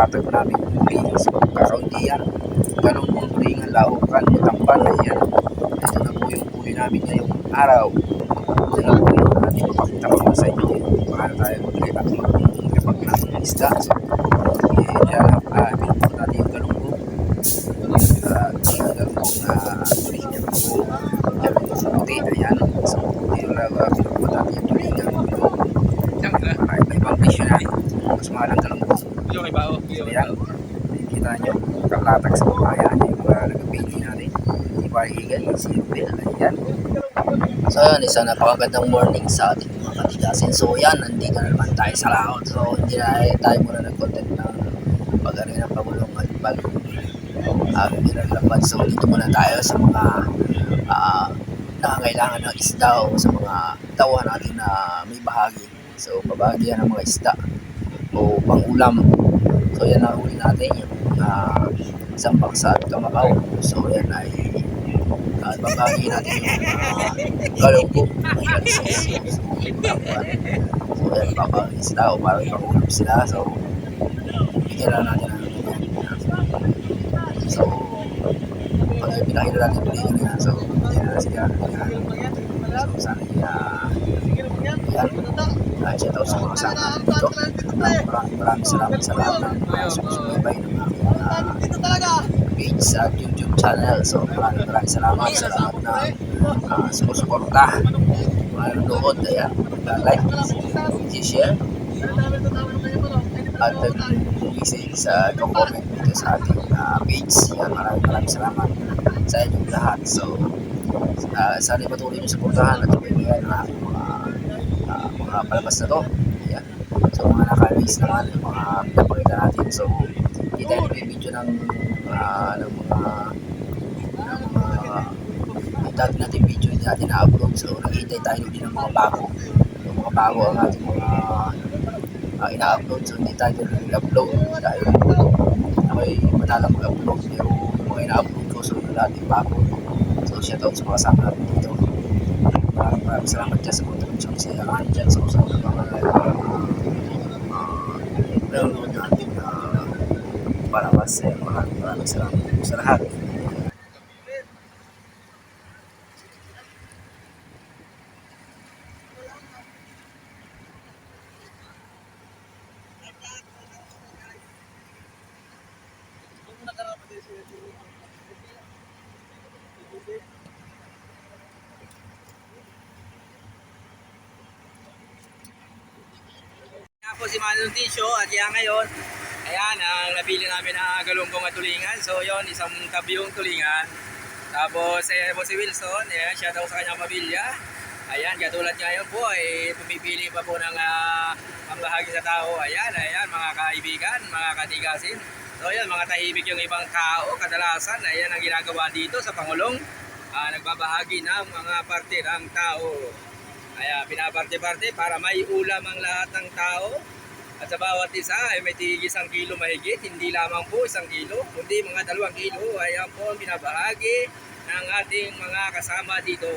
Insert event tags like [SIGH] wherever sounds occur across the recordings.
latag namin huli sa pagkakaroon diyan. Ganun po ang tulingan laukan, matampan, ayan. Ito na po yung huli namin ngayong araw. Ito na po yung ating papakita sa inyo. Paano tayo mag-repack mag-repack ng. So, eh, yan ang uh, natin yung ganun po. Uh, ganun po na tulingan po. Yan po sa puti, ayan. So, yun lang uh, pinakuha natin yung tulingan po. Para iba-ibang presyo na. Mas mahal ang galong po. Yung iba oh. So, yan. Kita nyo, kalatag sa bayan yung mga nagpili natin. Si Parigan, si Bill, ayan. So yan, isang napakagandang morning sa ating mga katigasin. So yan, nandito na naman tayo sa laot. So hindi na eh, tayo muna nag-content ng pag-ari ng pagulong at pag uh, nilalaban. So dito muna tayo sa mga ah, nakangailangan ng isda o sa mga tawa natin na may bahagi. So yan ng mga isda pang-ulam. So yan ang huli natin yung uh, isang baksa at kamakaw. So yan ay uh, babagi natin yung uh, galungko. Ayan, so, yan babagi sila o parang pang-ulam sila. So bigyan na natin ng So pag pinakita natin yan. So bigyan na sila. So sana yan. Uh, shout out sa mga kasama dito. Uh, maraming maraming salamat sa lahat ng mga sumusubaybay ng aking uh, page sa YouTube channel. So maraming maraming salamat sa lahat na uh, sumusuporta. Mga nanonood, ayan, like, share at nag-message sa comment dito sa ating uh, page. Yan, maraming maraming salamat sa inyong lahat. So, uh, sana patuloy nyo suportahan at tuloy-tuloy ang aking mga uh, palabas na to. Yan. So, mga naka-release naman yung mga pinapakita natin. So, hindi tayo nag-video ng, uh, ng mga ng mga yung dati natin video hindi natin na-upload. So, naghihintay tayo din ng mga bago. Yung mga bago ang ating mga uh, ina-upload. So, hindi tayo nag-upload dahil ako'y madalang mag-upload. Pero yung mga ina-upload ko, so yung natin bago. So, shoutout sa mga kasama natin dito. Maraming maraming salamat dyan sa contribution sa ilangan dyan sa usap ng mga nanonood natin uh, para mas eh, maraming maraming salamat po sa lahat. Ako si Manon Tisyo at yan ngayon, ayan, ang nabili namin na galunggong at tulingan. So yon isang tabyong tulingan. Tapos eh, po si Wilson, ayan, siya daw sa kanyang pamilya. Ayan, katulad ngayon po, ay pumipili pa po ng uh, pambahagi sa tao. Ayan, ayan, mga kaibigan, mga katigasin. So ayan, mga tahimik yung ibang tao, kadalasan, ayan ang ginagawa dito sa Pangulong. Ah, nagbabahagi ng mga parte ng tao. Kaya pinaparte-parte para may ulam ang lahat ng tao. At sa bawat isa ay may tigil isang kilo mahigit, hindi lamang po isang kilo, kundi mga dalawang kilo. Ayan po ang binabahagi ng ating mga kasama dito.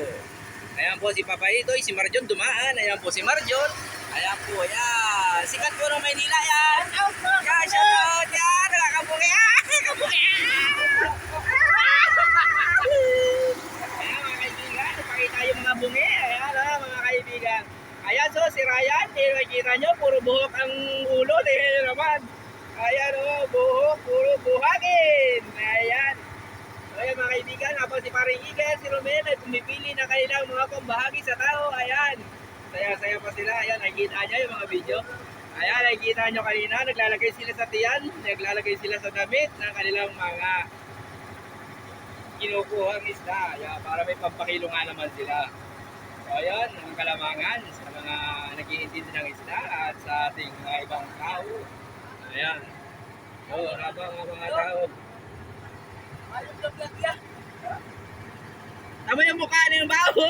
Ayan po si Papayito, si Marjon dumaan. Ayan po si Marjon. Ayan po, ayan. Sikat po ng Maynila yan. Yan, shout out yan. Nakakabungi. Ah, nakakabungi. Ayan [LAUGHS] mga kaibigan, ipakita yung mga bungi. Ayan ah, mga kaibigan. Ayan so, si Ryan, eh, makikita nyo, puro buhok ang ulo. Tingnan naman. Ayan o, buhok, puro buhagin. Ayan. So, ayan mga kaibigan, ako si Paring Igan, si Romel, ay pumipili na kanilang mga pambahagi sa tao. Ayan. Saya-saya pa sila. Ayan, nakikita nyo yung mga video. Ayan, nakikita nyo kanina, naglalagay sila sa tiyan, naglalagay sila sa damit ng kanilang mga kinukuha ang isda. Ayan, para may pampakilo nga naman sila. So, ayan, ang kalamangan sa mga nag-iintindi ng isda at sa ating mga ibang tao. Ayan. So, habang ang mga tao. Tama yung mukha na yung baho.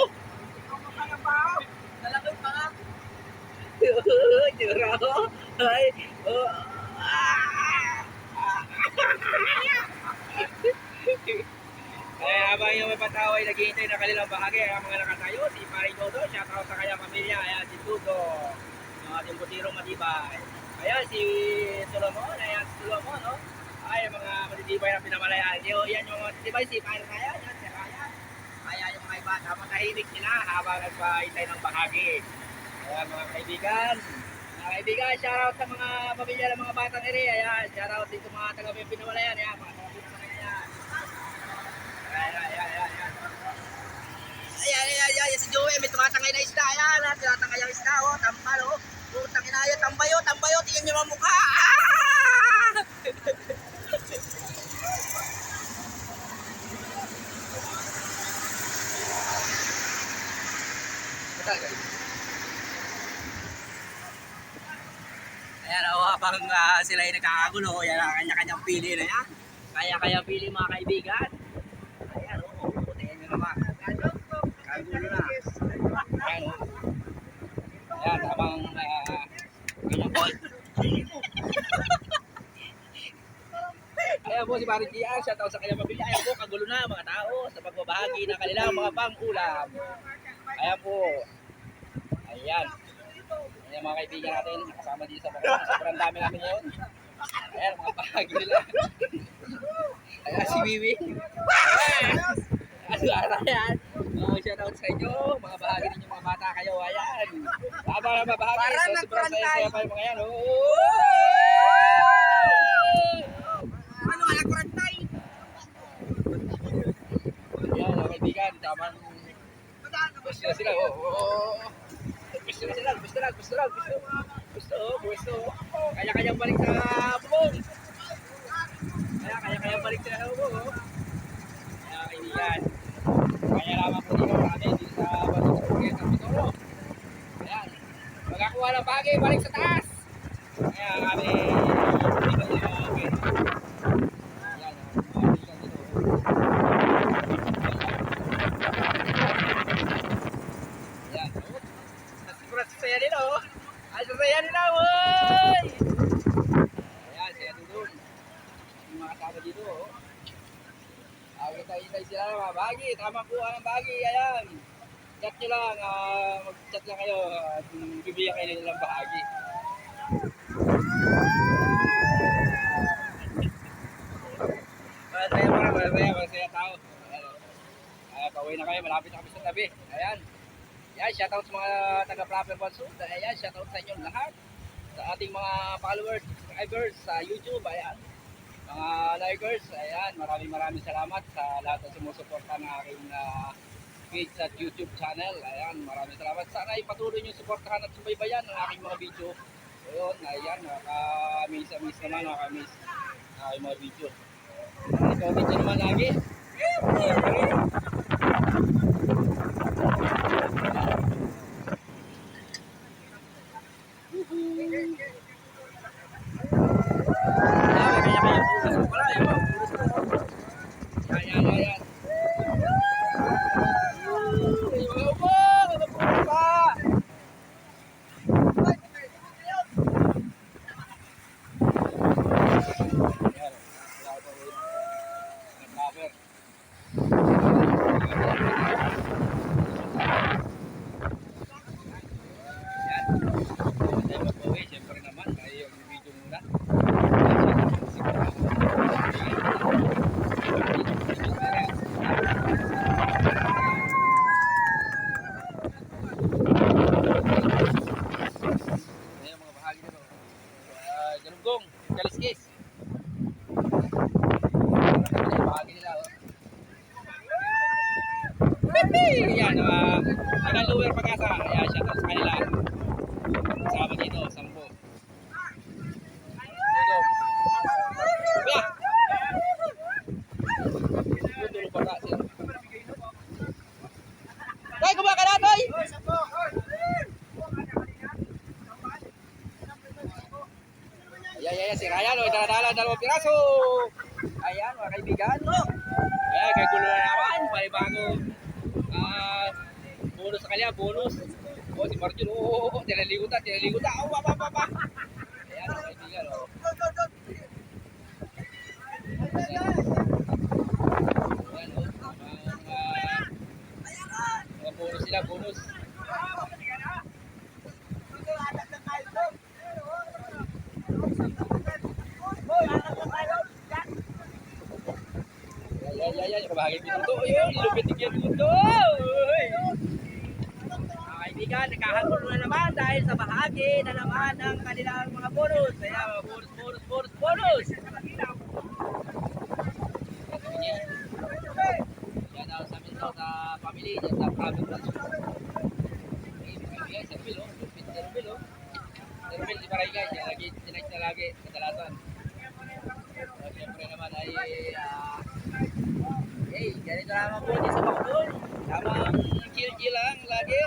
Juro. Ay. Oh. Ah. Eh, habang yung may patawa ay naghihintay na kanilang bahagi, ang mga nakatayo, si Paring Dodo, shout out sa kanyang pamilya, ayan si Tudo, yung ating butiro matibay. Ayan si Solomon, ayan si Solomon, tibay ng pinamalayan. Yo, yan yung mga tibay, si Paano kaya, yan, si Raya. Kaya yung mga iba, habang tahimik sila habang nagpahintay ng bahagi. Kaya mga kaibigan, mga kaibigan, shoutout sa mga pamilya ng mga batang ere. Ayan, shoutout dito mga taga may pinamalayan. Ayan, mga taga pinamalayan. Ayan, ayan, ayan, ayan. Ayan, ayan, ayan, ayan, si Joey, may tumatangay na ah, tumatangay ang isda, oh, tambal, oh. Putang ina yan, tambayo, tambayo, tingnan niyo ang mukha. Ah! [LAUGHS] Ayan, oh, habang ah, sila ay nagkakagulo, yan ang kanya-kanyang pili na yan. Kaya-kaya pili mga kaibigan. Ayan, oh, oh, tingnan nyo naman. Kagulo na. Ayan, oh. Ayan, habang uh, po. Ayan po si Parin Gian, shout out sa kanyang pamilya. Ayan po, kagulo na mga tao sa pagbabahagi ng kanilang mga pang-ulam. Ayan po. Ayan. Ayan mga kaibigan natin, kasama dito sa mga sobrang dami namin ngayon. Ayan, mga bahagi nila. Ayan si Wiwi. Ayan. Ano ara yan? Oh, shout out sa inyo, mga bahagi ninyo mga bata kayo. Ayan. Tama na mabahagi. Para So, sobrang nagkrantay. saya-saya pa yung mga yan. Oh! Ano nga nagkurantay? Ayan, mga kaibigan, tamang gusto na sila. Oh, oh. Gusto na sila, gusto na, gusto na, gusto. Gusto, gusto. Kaya-kaya balik sa bubong. Kaya, kaya-kaya balik sa bubong. Oh. Lamang po dito kami dito sa Pagkaya sa Pitoro. Ayan. Ng bagay, balik sa taas. Kaya kami, dito sa okay. Ayan, oh, mga kaibigan dito. Ayan. Sobrang saya nila, oh. Ang saya nila, woy! Ayan, saya dudun. Yung mga kasama dito, oh. Ah, kita-hitay sila ng mga bagi. Tama po ang bagi, ayan. Chat nyo lang, ah, mag-chat lang kayo at bibigyan kayo nilang bahagi. Masaya mga, masaya, masaya tao. Ah, pauwi na kayo, malapit na kami sa tabi. Ayan. Yan, shoutout sa mga taga-Proper Bonsud. Ayan, shoutout sa inyong lahat. Sa ating mga followers, subscribers sa YouTube. Ayan. Mga likers, ayan, maraming maraming salamat sa lahat na sumusuporta ng aking uh, page at YouTube channel. Ayan, maraming salamat. Sana ipatuloy niyo suportahan at subaybayan ang aking mga video. Ayun, ayan, nakaka-amaze-amaze naman, nakaka-amaze ang aking mga video. I-comment nyo naman lagi. Ayan, kaya-kaya pulos ko pala, yung mga pulos ko. Ayan, ayan, ayan. Yung mga upo, mga pulos pa. Ayan, wala pa rin. Nag-cover. Yan. Tayo mag-uwi. Siyempre naman, kaya yung video muna. Ayan mga bahagi nito. Ah, Galunggong, Kaliskis. Ayan, bahagi nila. Oh. Hihi! Yan, uh, taga Lower Pagasa. Ayan, shout out sa kanila. Kasama dito, sampo. Dito. Kuya! Tutulog pa ka sila. Tay, kumain ka na, Tay! Ayan, ayan, si Ryan, oh, daladala, dalawang piraso. Ayan, mga kaibigan. Ayan, kay gulo na naman, panibago. Ah, bonus sa kanya, bonus. Oh, si Marjun, oo, oh, oh, tinaligutan, tinaligutan. Oh, pa, pa, pa, pa. Ayan, mga kaibigan, oh. Ayan, oh, mga, mga bonus sila, bonus. Kabahagi minuto. Ayun, lupit minuto. Uy. Mga kaibigan, nagkahabol na naman dahil sa bahagi na naman ng kanilang mga bonus. Kaya bonus, bonus, bonus, bonus. Yan daw sa amin sa family, yan sa oh. Sir Bill, di paray guys. Yan lagi, na lagi, kadalasan. So, ganito naman po di sa Bakdol. Tamang chill-chill lang lagi.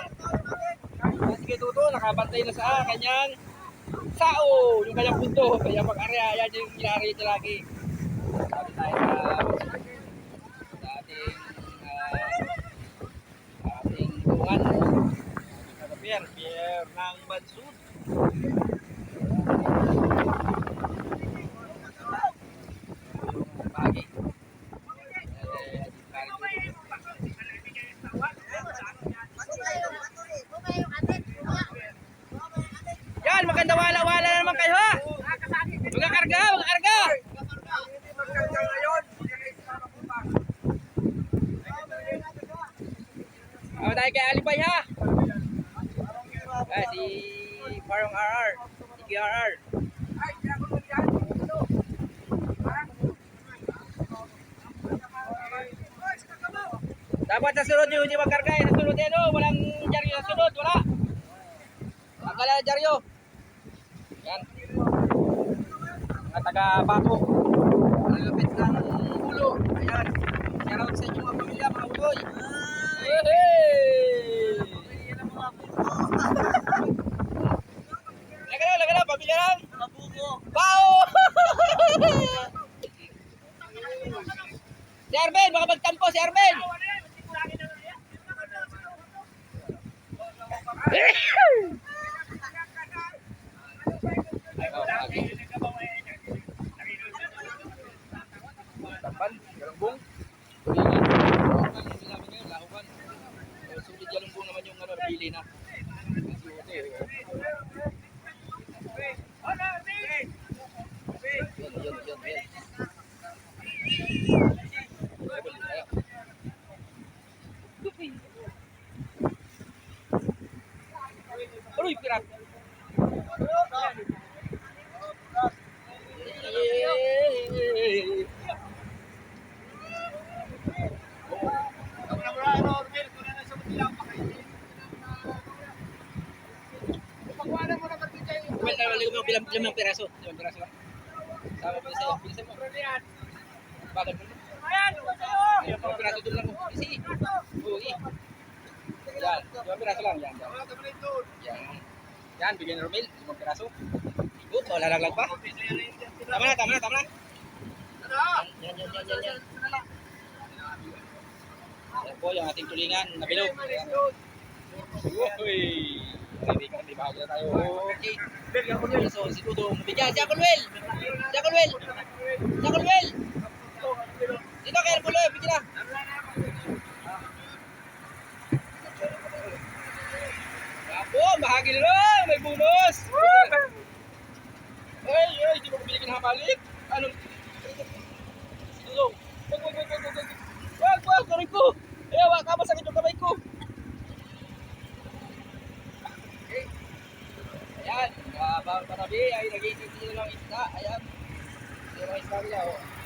Kasi kay Tuto, nakabantay na sa kanyang sao, yung kanyang punto. Kaya pag-area, yan yung lagi. Sabi tayo sa ating uh, ating tuwan. Pier, pier ng. Sunod yung hindi magkarga. eh. Sa sunod yan oh. Walang dyaryo sa sunod. Wala. Akala dyaryo. Yan. Mga taga Bato. Ang lupit ng ulo. Ayan. Shout out sa inyo mga pamilya, mga uloy. Hey! Lagala, lagala, pamilya lang. Bao! [LAUGHS] si Arben, baka magtampo si Arben. Tampan, galungbong. Sulit galungbong naman yung ano, pili na. Yan, yan, yan, yan. Mo bilang limang piraso. Limang piraso lang. Sama pa sa'yo. Bilisan mo. Bagal mo. Limang piraso doon lang mo. Easy. Uy. Yan. Limang piraso lang. Yan. Yan. Yan. Yan. Bigyan ng Romel. Limang piraso. Good. Wala laglag pa. Tama na. Tama na. Tama na. Yan. Yan. Yan. Yan. Yan. Yan po yung ating tulingan na bilog. Yan. Uy. Hindi ka, hindi bahagi na tayo. Okay. So, si Tuto, mabigyan. Si Akulwel! Si Akulwel! Si Akulwel! Dito kay Arbulo, bigyan na. Apo, bahagi na lang. May bonus. Ay, ay, di mo bibili ng hamalit. Anong... Si Tuto. Wag, wag, wag, wag, wag. Wag, wag, karoy ko. Eh, wag ka, masakit yung kamay ko. Ayan, uh, para para ay nag-iintindi na lang isda. Ayan. Ito lang isda nila, oh.